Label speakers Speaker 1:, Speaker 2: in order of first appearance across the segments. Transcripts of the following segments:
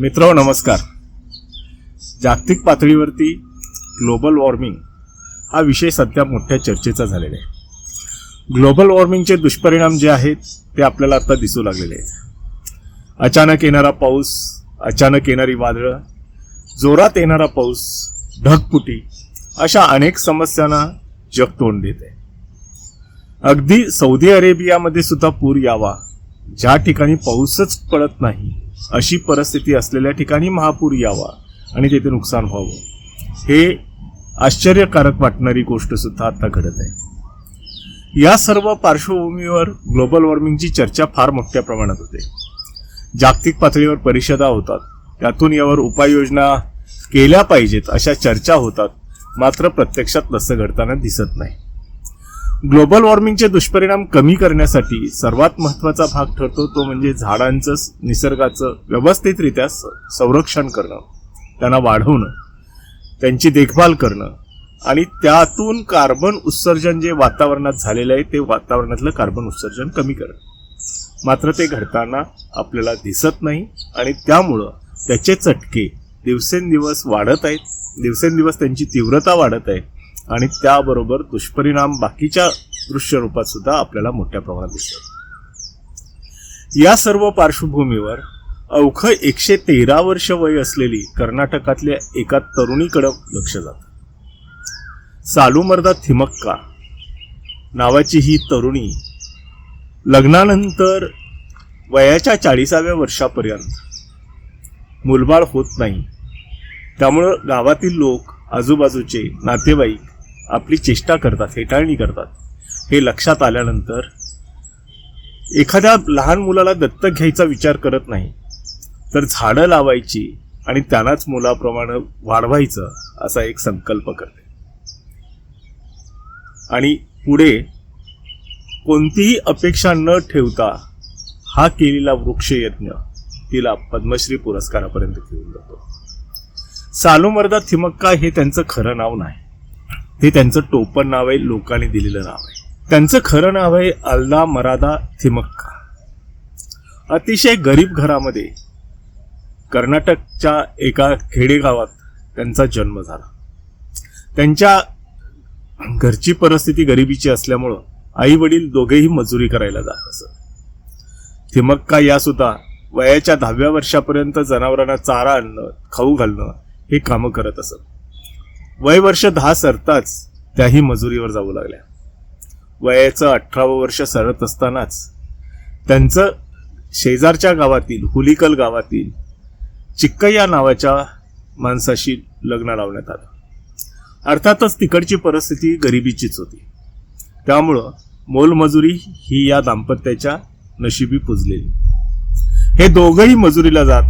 Speaker 1: मित्र नमस्कार. जागतिक पातळीवरती ग्लोबल वॉर्मिंग हा विषय सध्या मोठ्या चर्चेचा झालेला आहे. ग्लोबल वॉर्मिंगचे दुष्परिणाम जे आहेत ते आपल्याला आता दिसू लागलेले आहेत. अचानक येणारा पाऊस अचानक येणारी वादळं जोरात येणारा पाऊस ढगपुटी अशा अनेक समस्यांना जग तोंड देते अगदी सौदी अरेबियामध्ये सुद्धा पूर यावा ज्या ठिकाणी पाऊसच पडत नाही अशी परिस्थिती असलेल्या ठिकाणी महापूर यावा आणि तेथे नुकसान व्हावं. हे आश्चर्यकारक वाटणारी गोष्ट सुद्धा आता घडत आहे. या सर्व पार्श्वभूमीवर ग्लोबल वॉर्मिंगची चर्चा फार मोठ्या प्रमाणात होते. जागतिक पातळीवर परिषदा होतात. त्यातून यावर उपाययोजना केल्या पाहिजेत अशा चर्चा होतात. मात्र प्रत्यक्षात तसं घडताना दिसत नाही. ग्लोबल वॉर्मिंगचे दुष्परिणाम कमी करण्यासाठी सर्वात महत्त्वाचा भाग ठरतो तो म्हणजे झाडांचं निसर्गाचं व्यवस्थितरित्या स- संरक्षण करणं. त्यांना वाढवणं. त्यांची देखभाल करणं. आणि त्यातून कार्बन उत्सर्जन जे वातावरणात झालेलं आहे ते वातावरणातलं कार्बन उत्सर्जन कमी करणं. मात्र ते घडताना आपल्याला दिसत नाही आणि त्यामुळं त्याचे चटके दिवसेंदिवस वाढत आहेत. दिवसेंदिवस त्यांची तीव्रता वाढत आहे. आणि त्याबरोबर दुष्परिणाम बाकीच्या दृश्य रूपात सुद्धा आपल्याला मोठ्या प्रमाणात दिसतात. या सर्व पार्श्वभूमीवर अवघं एकशे तेरा वर्ष वय असलेली कर्नाटकातल्या एका तरुणीकडं लक्ष जातं. सालुमर्दा थिमक्का नावाची ही तरुणी लग्नानंतर वयाच्या चाळीसाव्या वर्षापर्यंत मुलबाळ होत नाही. त्यामुळं गावातील लोक आजूबाजूचे नातेवाईक आपली चेष्टा करतात हेटाळणी करतात. हे लक्षात आल्यानंतर एखाद्या लहान मुलाला दत्तक घ्यायचा विचार करत नाही तर झाडं लावायची आणि त्यांनाच मुलाप्रमाणे वाढवायचं असा एक संकल्प करते. आणि पुढे कोणतीही अपेक्षा न ठेवता हा केलेला वृक्षयज्ञ तिला पद्मश्री पुरस्कारापर्यंत घेऊन जातो. सालुमर्दा थिमक्का हे त्यांचं खरं नाव नाही. हे त्यांचं टोपण नाव आहे लोकांनी दिलेलं नाव आहे. त्यांचं खरं नाव आहे अल्दा मरादा थिमक्का. अतिशय गरीब घरामध्ये कर्नाटकच्या एका खेडेगावात त्यांचा जन्म झाला. त्यांच्या घरची परिस्थिती गरिबीची असल्यामुळं आई वडील दोघेही मजुरी करायला जात असत. थिमक्का या सुद्धा वयाच्या दहाव्या वर्षापर्यंत जनावरांना चारा आणणं खाऊ घालणं हे कामं करत असत. वय वर्ष दहा सरताच त्याही मजुरीवर जाऊ लागल्या. वयाचं अठरावं वर्ष सरत असतानाच त्यांचं शेजारच्या गावातील हुलिकल गावातील चिक्कय्या नावाच्या माणसाशी लग्न लावण्यात आलं. अर्थातच तिकडची परिस्थिती गरिबीचीच होती. त्यामुळं मोलमजुरी ही या दाम्पत्याच्या नशिबी पुजलेली. हे दोघंही मजुरीला जात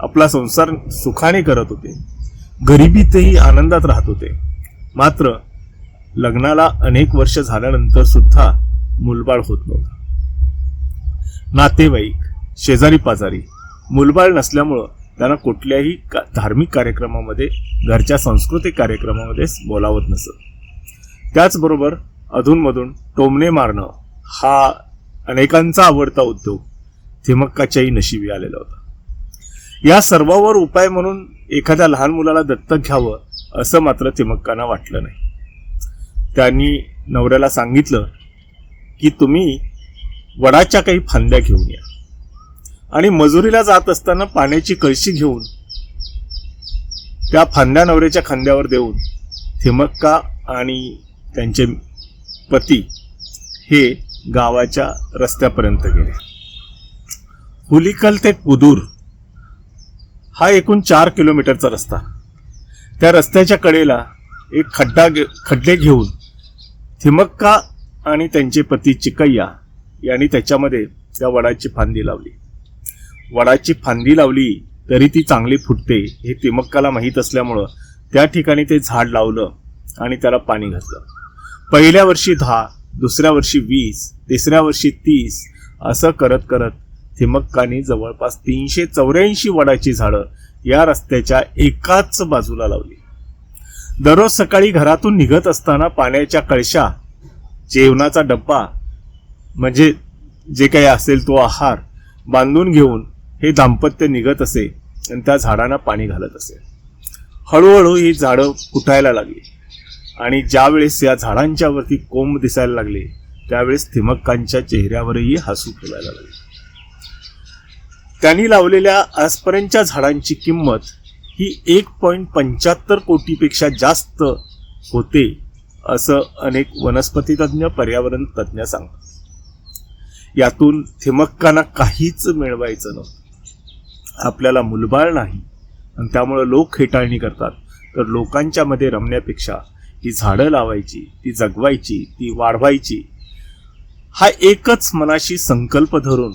Speaker 1: आपला संसार सुखाने करत होते. गरिबीतही आनंदात राहत होते. मात्र लग्नाला अनेक वर्ष झाल्यानंतर सुद्धा मुलबाळ होत नव्हता. नातेवाईक शेजारी पाजारी मुलबाळ नसल्यामुळं त्यांना कुठल्याही का- धार्मिक कार्यक्रमामध्ये घरच्या सांस्कृतिक कार्यक्रमामध्ये बोलावत नसत. त्याचबरोबर अधूनमधून टोमणे मारणं हा अनेकांचा आवडता उद्योग थिमक्काच्याही नशिबी आलेला होता. या सर्वावर उपाय म्हणून एखाद्या लहान मुलाला दत्तक घ्यावं असं मात्र तिमक्कांना वाटलं नाही. त्यांनी नवऱ्याला सांगितलं की तुम्ही वडाच्या काही फांद्या घेऊन या आणि मजुरीला जात असताना पाण्याची कळशी घेऊन त्या फांद्या नवऱ्याच्या खांद्यावर देऊन थिमक्का आणि त्यांचे पती हे गावाच्या रस्त्यापर्यंत गेले. हुलिकल ते कुदूर हा एकूण चार किलोमीटरचा रस्ता. त्या रस्त्याच्या कडेला एक खड्डा घे- खड्डे घेऊन थिमक्का आणि त्यांचे पती चिकय्या यांनी त्याच्यामध्ये त्या वडाची फांदी लावली. वडाची फांदी लावली तरी ती चांगली फुटते हे तिमक्काला माहीत असल्यामुळं त्या ठिकाणी ते झाड लावलं आणि त्याला पाणी घातलं. पहिल्या वर्षी दहा दुसऱ्या वर्षी वीस तिसऱ्या वर्षी तीस असं करत करत थिमक्कानी जवळपास तीनशे चौऱ्याऐंशी वडाची झाडं या रस्त्याच्या एकाच बाजूला लावली. दररोज सकाळी घरातून निघत असताना पाण्याच्या कळशा जेवणाचा डब्बा म्हणजे जे काही असेल तो आहार बांधून घेऊन हे दाम्पत्य निघत असे आणि त्या झाडांना पाणी घालत असे. हळूहळू ही झाडं फुटायला लागली आणि ज्यावेळेस या झाडांच्यावरती कोंब दिसायला लागले त्यावेळेस थिमक्कांच्या चेहऱ्यावरही हसू फुलायला लागले. त्यांनी लावलेल्या आजपर्यंतच्या झाडांची किंमत ही एक पॉईंट पंच्याहत्तर कोटीपेक्षा जास्त होते असं अनेक वनस्पती तज्ज्ञ पर्यावरण तज्ज्ञ सांगतात. यातून थिमक्कांना काहीच मिळवायचं नव्हतं. आपल्याला मुलबाळ नाही आणि त्यामुळं लोक खेटाळणी करतात. तर लोकांच्या मध्ये रमण्यापेक्षा ती झाडं लावायची ती जगवायची ती वाढवायची हा एकच मनाशी संकल्प धरून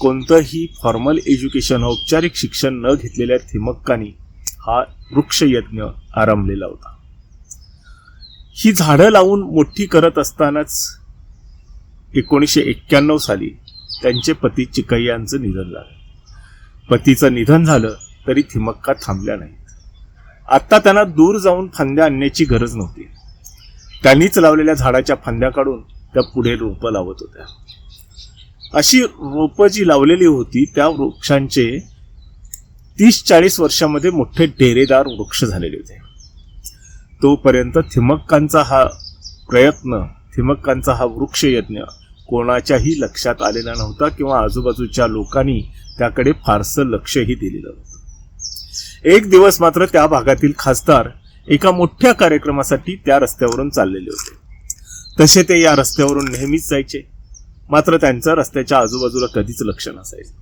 Speaker 1: कोणतंही फॉर्मल एज्युकेशन औपचारिक शिक्षण न घेतलेल्या थिमक्कानी हा वृक्षयज्ञ आरंभलेला होता. ही झाडं लावून मोठी करत असतानाच एकोणीसशे एक्क्याण्णव साली त्यांचे पती चिकय्यांचं निधन झालं. पतीचं निधन झालं तरी थिमक्का थांबल्या नाहीत. आत्ता त्यांना दूर जाऊन फांद्या आणण्याची गरज नव्हती. त्यांनीच लावलेल्या झाडाच्या फांद्या काढून त्या पुढे रोपं लावत होत्या. अशी रोपं जी लावलेली होती त्या वृक्षांचे तीस चाळीस वर्षामध्ये मोठे डेरेदार वृक्ष झालेले होते. तोपर्यंत थिमक्कांचा हा प्रयत्न थिमक्कांचा हा वृक्षयज्ञ कोणाच्याही लक्षात आलेला नव्हता किंवा आजूबाजूच्या लोकांनी त्याकडे फारसं लक्षही दिलेलं नव्हतं. एक दिवस मात्र त्या भागातील खासदार एका मोठ्या कार्यक्रमासाठी त्या रस्त्यावरून चाललेले होते. तसे ते या रस्त्यावरून नेहमीच जायचे. मात्र त्यांचं रस्त्याच्या आजूबाजूला कधीच लक्ष नसायचं.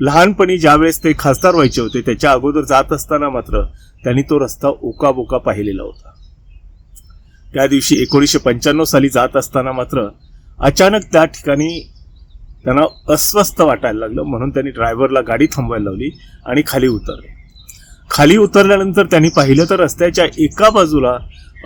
Speaker 1: लहानपणी ज्यावेळेस ते खासदार व्हायचे होते त्याच्या अगोदर जात असताना मात्र त्यांनी तो रस्ता ओकाबोका पाहिलेला होता. त्या दिवशी एकोणीसशे पंच्याण्णव साली जात असताना मात्र अचानक त्या ठिकाणी त्यांना अस्वस्थ वाटायला लागलं म्हणून त्यांनी ड्रायव्हरला गाडी थांबवायला लावली आणि खाली उतरले. खाली उतरल्यानंतर त्यांनी पाहिलं तर रस्त्याच्या एका बाजूला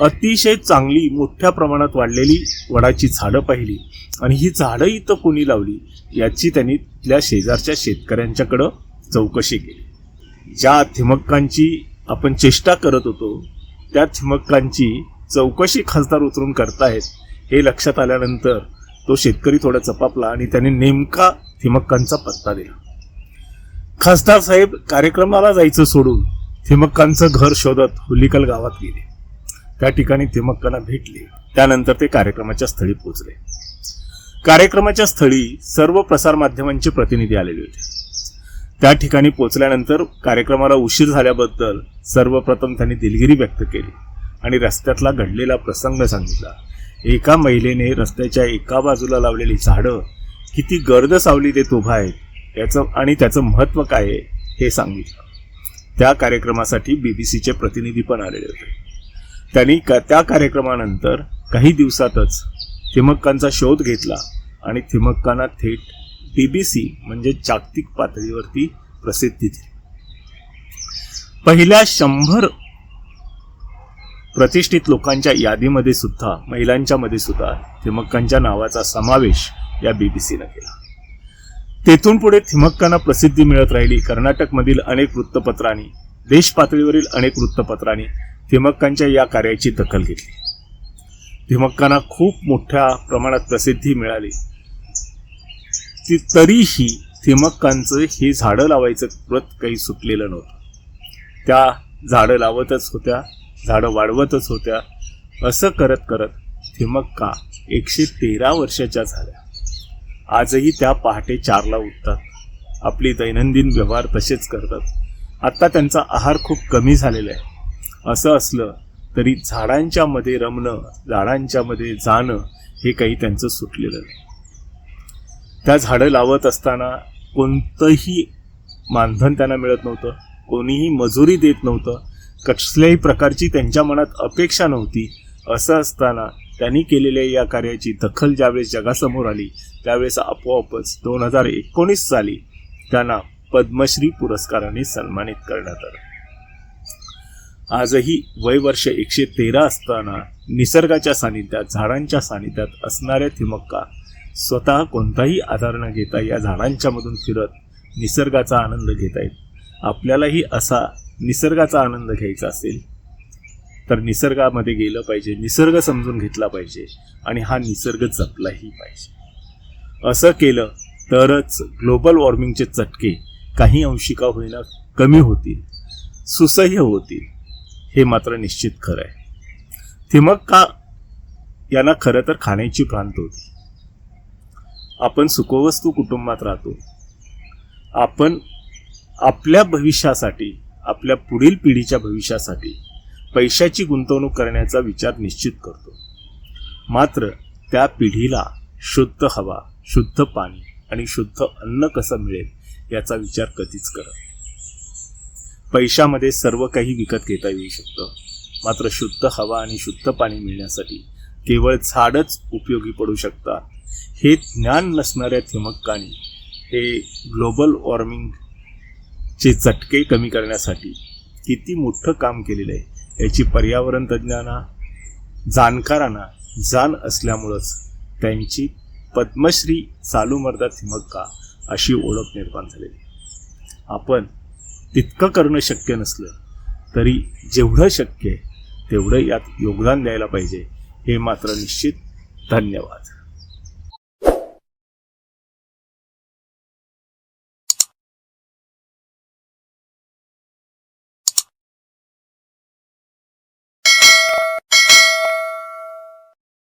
Speaker 1: अतिशय चांगली मोठ्या प्रमाणात वाढलेली वडाची झाडं पाहिली. आणि ही झाडं इथं कोणी लावली याची त्यांनी तिथल्या शेजारच्या शेतकऱ्यांच्याकडं चौकशी केली. ज्या थिमक्कांची आपण चेष्टा करत होतो त्या थिमक्कांची चौकशी खासदार उतरून करतायत हे लक्षात आल्यानंतर तो शेतकरी थोडा चपापला आणि त्याने नेमका थिमक्कांचा पत्ता दिला. खासदार साहेब कार्यक्रमाला जायचं सोडून थिमक्कांचं घर शोधत हुलिकल गावात गेले. त्या ठिकाणी थिमक्कांना भेटले. त्यानंतर ते कार्यक्रमाच्या स्थळी पोहोचले. कार्यक्रमाच्या स्थळी सर्व प्रसारमाध्यमांचे प्रतिनिधी आलेले होते. त्या ठिकाणी पोहोचल्यानंतर कार्यक्रमाला उशीर झाल्याबद्दल सर्वप्रथम त्यांनी दिलगिरी व्यक्त केली आणि रस्त्यातला घडलेला प्रसंग सांगितला. एका महिलेने रस्त्याच्या एका बाजूला लावलेली झाडं किती गर्द सावली देत उभा आहेत याचं आणि त्याचं महत्त्व काय आहे हे सांगितलं. त्या कार्यक्रमासाठी बी बी सीचे प्रतिनिधी पण आलेले होते. त्यांनी का त्या कार्यक्रमानंतर काही दिवसातच थिमक्कांचा शोध घेतला आणि थिमक्कांना थेट बीबीसी म्हणजे जागतिक पातळीवरती प्रसिद्धी दिली. पहिल्या शंभर प्रतिष्ठित लोकांच्या यादीमध्ये सुद्धा महिलांच्या मध्ये सुद्धा थिमक्कांच्या नावाचा समावेश या बीबीसीनं केला. तेथून पुढे थिमक्कांना प्रसिद्धी मिळत राहिली. कर्नाटकमधील अनेक वृत्तपत्रांनी देश पातळीवरील अनेक वृत्तपत्रांनी थिमक्कांच्या या कार्याची दखल घेतली. थिमक्कांना खूप मोठ्या प्रमाणात प्रसिद्धी मिळाली. ती तरीही थिमक्कांचं हे झाडं लावायचं व्रत काही सुटलेलं नव्हतं. त्या झाडं लावतच होत्या झाडं वाढवतच होत्या. असं करत करत थिमक्का एकशे तेरा वर्षाच्या झाल्या. आजही त्या पहाटे चारला उठतात. आपली दैनंदिन व्यवहार तसेच करतात. आत्ता त्यांचा आहार खूप कमी झालेला आहे. असं असलं तरी झाडांच्या मध्ये रमणं झाडांच्या मध्ये जाणं हे काही त्यांचं सुटलेलं नाही. त्या झाडं लावत असताना कोणतंही मानधन त्यांना मिळत नव्हतं कोणीही मजुरी देत नव्हतं कसल्याही प्रकारची त्यांच्या मनात अपेक्षा नव्हती. असं असताना त्यांनी केलेल्या या कार्याची दखल ज्यावेळेस जगासमोर आली त्यावेळेस आपोआपच दोन हजार एकोणीस साली त्यांना पद्मश्री पुरस्काराने सन्मानित करण्यात आलं. आजही वयवर्ष एकशे तेरा असताना निसर्गाच्या सानिध्यात झाडांच्या सानिध्यात असणाऱ्या थिमक्का स्वतः कोणताही आधार न घेता या झाडांच्या मधून फिरत निसर्गाचा आनंद घेत आहेत आपल्यालाही असा निसर्गाचा आनंद घ्यायचा असेल तर निसर्गामध्ये गेलं पाहिजे निसर्ग समजून घेतला पाहिजे आणि हा निसर्ग जपलाही पाहिजे. असं केलं तरच ग्लोबल वॉर्मिंगचे चटके काही अंशिका होईना कमी होतील सुसह्य होतील. हे मात्र निश्चित खरं आहे. थिमक्का यांना खरं तर खाण्याची भ्रांत होती. आपण सुखवस्तू कुटुंबात राहतो. आपण आपल्या भविष्यासाठी आपल्या पुढील पिढीच्या भविष्यासाठी पैशाची गुंतवणूक करण्याचा विचार निश्चित करतो. मात्र त्या पिढीला शुद्ध हवा शुद्ध पाणी आणि शुद्ध अन्न कसं मिळेल याचा विचार कधीच करत पैशामध्ये सर्व काही विकत घेता येऊ शकतं. मात्र शुद्ध हवा आणि शुद्ध पाणी मिळण्यासाठी केवळ झाडच उपयोगी पडू शकतात. हे ज्ञान नसणाऱ्या थिमक्कानी हे ग्लोबल वॉर्मिंगचे चटके कमी करण्यासाठी किती मोठं काम केलेलं आहे याची पर्यावरण तज्ज्ञांना जाणकारांना जाण असल्यामुळंच त्यांची पद्मश्री चालूमर्दा थिमक्का अशी ओळख निर्माण झालेली आपण तितकं करणं शक्य नसलं तरी जेवढं शक्य आहे तेवढं यात योगदान द्यायला पाहिजे. हे मात्र निश्चित धन्यवाद.